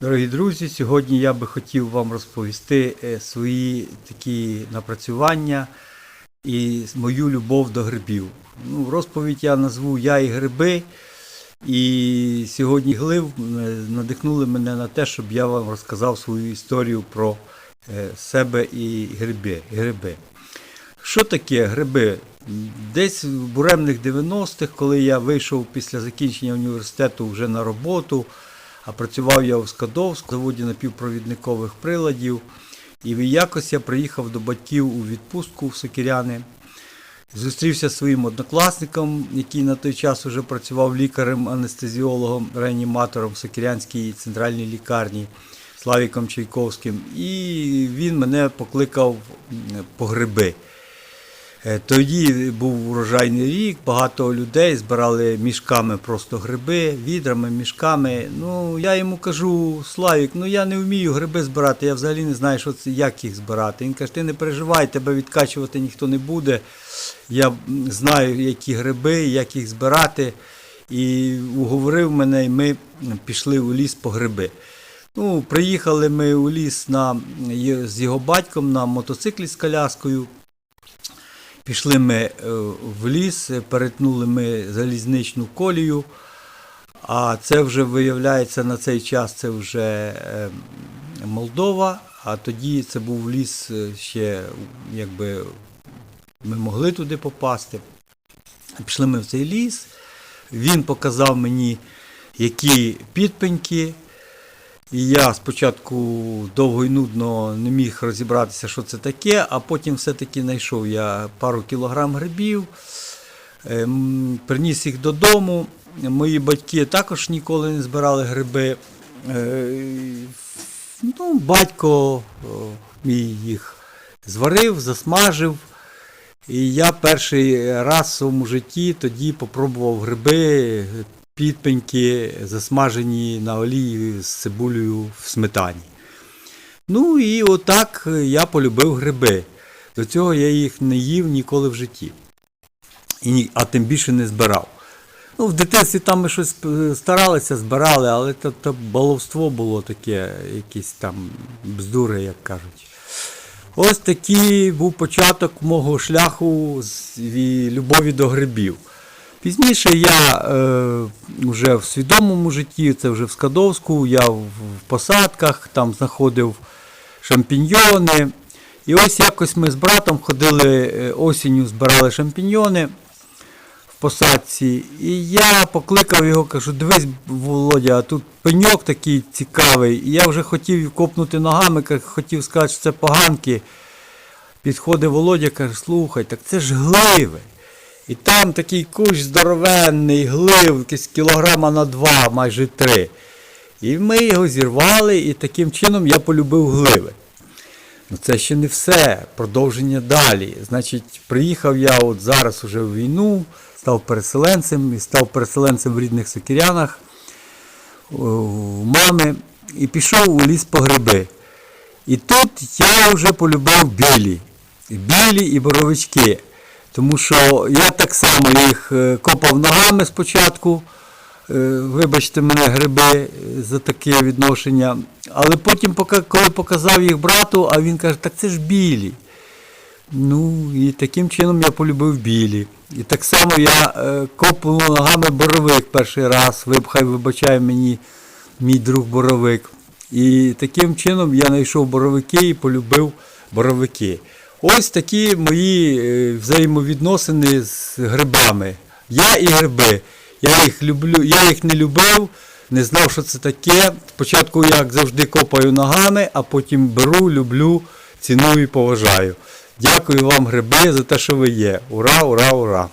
Дорогі друзі, сьогодні я би хотів вам розповісти е, свої такі напрацювання і мою любов до грибів. Ну, розповідь я назву Я і гриби. І сьогодні глив е, надихнули мене на те, щоб я вам розказав свою історію про е, себе і гриби. гриби. Що таке гриби? Десь в буремних 90-х, коли я вийшов після закінчення університету вже на роботу, а працював я у Скадовську, заводі напівпровідникових приладів. І якось я приїхав до батьків у відпустку в Сокіряни. Зустрівся зі своїм однокласником, який на той час вже працював лікарем, анестезіологом, реаніматором в Сокірянській центральній лікарні Славіком Чайковським. І він мене покликав по гриби. Е, Тоді був урожайний рік, багато людей збирали мішками просто гриби, відрами, мішками. Ну, я йому кажу, Славік, ну я не вмію гриби збирати, я взагалі не знаю, що це, як їх збирати. Він каже, ти не переживай, тебе відкачувати ніхто не буде. Я знаю, які гриби, як їх збирати. І уговорив мене, і ми пішли у ліс по гриби. Ну, приїхали ми у ліс на, з його батьком на мотоциклі з коляскою. Пішли ми е, в ліс, перетнули ми залізничну колію, а це вже виявляється на цей час це вже е, Молдова, а тоді це був ліс е, ще, якби ми могли туди попасти. Пішли ми в цей ліс, він показав мені, які підпеньки. І я спочатку довго і нудно не міг розібратися, що це таке, а потім все-таки знайшов я пару кілограм грибів, ем, приніс їх додому. Мої батьки також ніколи не збирали гриби. Е, Ну, батько мій їх зварив, засмажив. І я перший раз в своєму житті тоді попробував гриби, підпеньки, засмажені на олії з цибулею в сметані. Ну і отак я полюбив гриби. До цього я їх не їв ніколи в житті. І, а тим більше не збирав. Ну, в дитинстві там ми щось е, старалися, збирали, але то, то баловство було таке, якісь там бздури, як кажуть. Ось такий був початок мого шляху з любові до грибів. Пізніше я е, вже в свідомому житті, це вже в Скадовську, я в, посадках там знаходив шампіньйони. І ось якось ми з братом ходили е, осінню, збирали шампіньйони в посадці. І я покликав його, кажу, дивись, Володя, а тут пеньок такий цікавий. І я вже хотів копнути ногами, хотів сказати, що це поганки. Підходить Володя, каже, слухай, так це ж гливи. І там такий кущ здоровенний, глив, якийсь кілограма на два, майже три. І ми його зірвали, і таким чином я полюбив гливи. Ну це ще не все. Продовження далі. Значить, приїхав я от зараз уже в війну, став переселенцем і став переселенцем в рідних Сокірянах у мами і пішов у ліс по гриби. І тут я вже полюбив білі. Білі і боровички. Тому що я так само їх е, копав ногами спочатку. Е, Вибачте мене, гриби е, за таке відношення. Але потім, коли показав їх брату, а він каже, так це ж білі. Ну, і таким чином я полюбив білі. І так само я копав ногами боровик перший раз. Хай вибачає мені мій друг боровик. І таким чином я знайшов боровики і полюбив боровики. Ось такі мої е, взаємовідносини з грибами. Я і гриби. Я їх люблю, я їх не любив, не знав, що це таке. Спочатку, як завжди, копаю ногами, а потім беру, люблю, ціную і поважаю. Дякую вам, гриби, за те, що ви є. Ура, ура, ура!